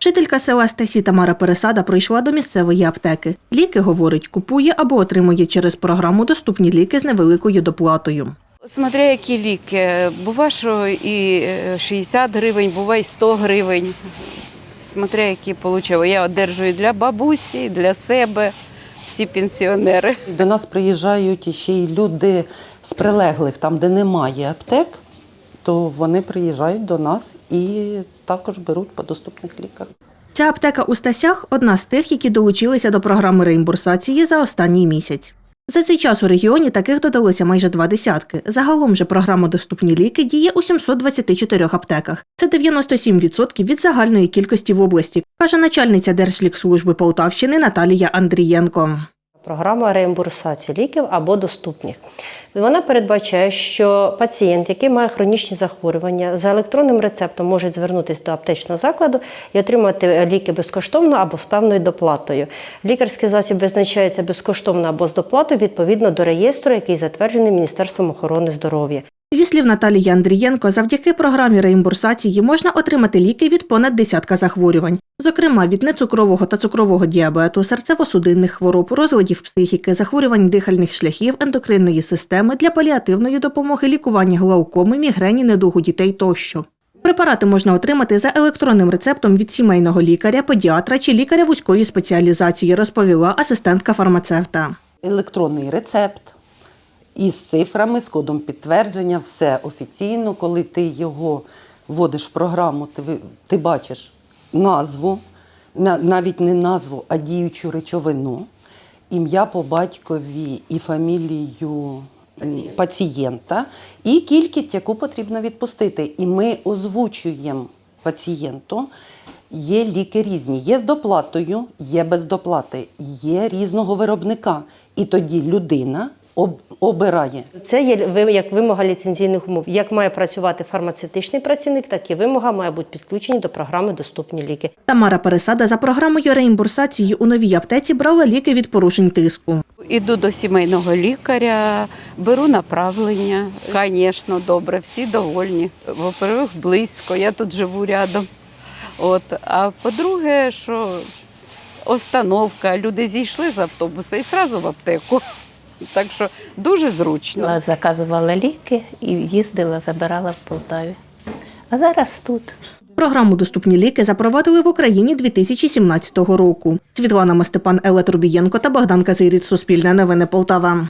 Вчителька села Стасі Тамара Пересада прийшла до місцевої аптеки. Ліки, говорить, купує або отримує через програму доступні ліки з невеликою доплатою. Смотря які ліки. Бува, що і е, 60 гривень, бува і 100 гривень. Смотря які получила. Я одержую для бабусі, для себе, всі пенсіонери. До нас приїжджають ще й люди з прилеглих, там, де немає аптек, то вони приїжджають до нас і також беруть по доступних ліках. Ця аптека у Стасях одна з тих, які долучилися до програми реімбурсації за останній місяць. За цей час у регіоні таких додалося майже два десятки. Загалом же програма Доступні ліки діє у 724 аптеках. Це 97% від загальної кількості в області, каже начальниця Держлікслужби Полтавщини Наталія Андрієнко. Програма реімбурсації ліків або доступних. Вона передбачає, що пацієнт, який має хронічні захворювання, за електронним рецептом може звернутися до аптечного закладу і отримати ліки безкоштовно або з певною доплатою. Лікарський засіб визначається безкоштовно або з доплатою відповідно до реєстру, який затверджений Міністерством охорони здоров'я. Зі слів Наталії Андрієнко, завдяки програмі реімбурсації можна отримати ліки від понад десятка захворювань, зокрема від нецукрового та цукрового діабету, серцево-судинних хвороб, розладів психіки, захворювань дихальних шляхів, ендокринної системи для паліативної допомоги, лікування глаукоми, мігрені, недугу дітей тощо. Препарати можна отримати за електронним рецептом від сімейного лікаря, педіатра чи лікаря вузької спеціалізації, розповіла асистентка фармацевта. Електронний рецепт із цифрами, з кодом підтвердження, все офіційно. Коли ти його вводиш в програму, ти, ти бачиш назву, навіть не назву, а діючу речовину, ім'я по батькові і фамілію м, пацієнта, і кількість, яку потрібно відпустити. І ми озвучуємо пацієнту. Є ліки різні. Є з доплатою, є без доплати, є різного виробника. І тоді людина об- обирає. Це є ви- як вимога ліцензійних умов. Як має працювати фармацевтичний працівник, так і вимога має бути підключені до програми Доступні ліки. Тамара Пересада за програмою реімбурсації у новій аптеці брала ліки від порушень тиску. Іду до сімейного лікаря, беру направлення. Звісно, добре, всі довольні. Во-первых, близько, я тут живу рядом. От. А по-друге, що остановка, люди зійшли з автобуса і одразу в аптеку. Так що дуже зручно. Заказувала ліки і їздила, забирала в Полтаві. А зараз тут. Програму Доступні ліки запровадили в Україні 2017 року. Світлана Мастепан, Еле Трубієнко та Богдан Казиріт. Суспільне новини Полтава.